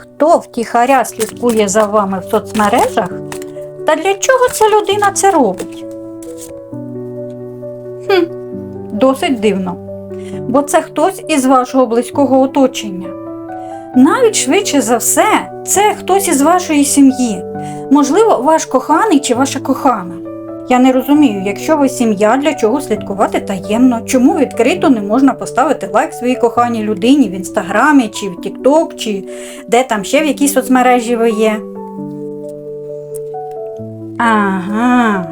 Хто втіхаря слідкує за вами в соцмережах? Та для чого ця людина це робить? Хм, досить дивно. Бо це хтось із вашого близького оточення. Навіть швидше за все, це хтось із вашої сім'ї. Можливо, ваш коханий чи ваша кохана. Я не розумію, якщо ви сім'я, для чого слідкувати таємно, чому відкрито не можна поставити лайк своїй коханій людині в інстаграмі, чи в Тікток, чи де там ще в якій соцмережі ви є. Ага,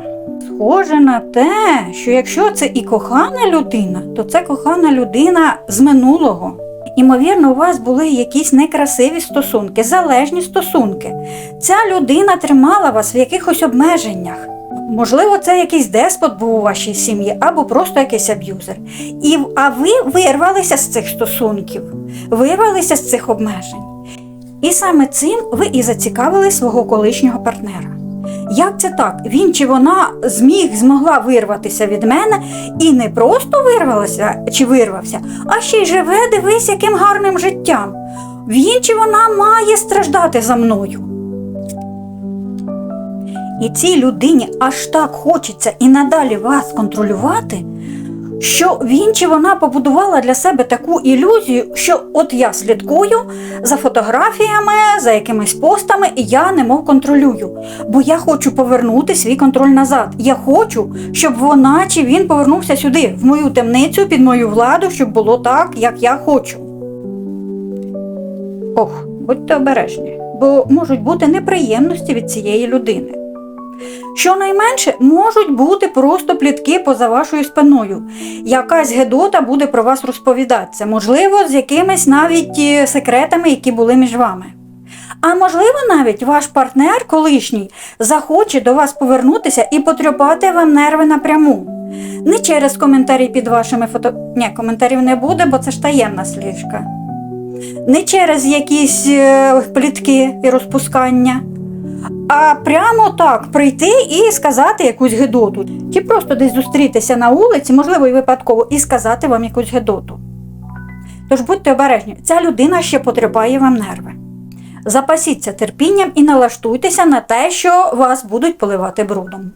схоже на те, що якщо це і кохана людина, то це кохана людина з минулого. Імовірно, у вас були якісь некрасиві стосунки, залежні стосунки. Ця людина тримала вас в якихось обмеженнях. Можливо, це якийсь деспот був у вашій сім'ї або просто якийсь аб'юзер. І, а ви вирвалися з цих стосунків, вирвалися з цих обмежень. І саме цим ви і зацікавили свого колишнього партнера. Як це так? Він чи вона зміг, змогла вирватися від мене і не просто вирвалася чи вирвався, а ще й живе, дивись, яким гарним життям. Він чи вона має страждати за мною. І цій людині аж так хочеться і надалі вас контролювати, що він чи вона побудувала для себе таку ілюзію, що от я слідкую за фотографіями, за якимись постами, і я немов контролюю. Бо я хочу повернути свій контроль назад. Я хочу, щоб вона чи він повернувся сюди, в мою темницю, під мою владу, щоб було так, як я хочу. Ох, будьте обережні, бо можуть бути неприємності від цієї людини. Щонайменше можуть бути просто плітки поза вашою спиною. Якась гедота буде про вас розповідатися, можливо, з якимись навіть е, секретами, які були між вами. А можливо, навіть ваш партнер колишній захоче до вас повернутися і потріпати вам нерви напряму. Не через коментарі під вашими фото. Ні, коментарів не буде, бо це ж таємна сліжка. Не через якісь е, плітки і розпускання а прямо так прийти і сказати якусь гедоту. Чи просто десь зустрітися на вулиці, можливо, і випадково, і сказати вам якусь гедоту. Тож будьте обережні, ця людина ще потребує вам нерви. Запасіться терпінням і налаштуйтеся на те, що вас будуть поливати брудом.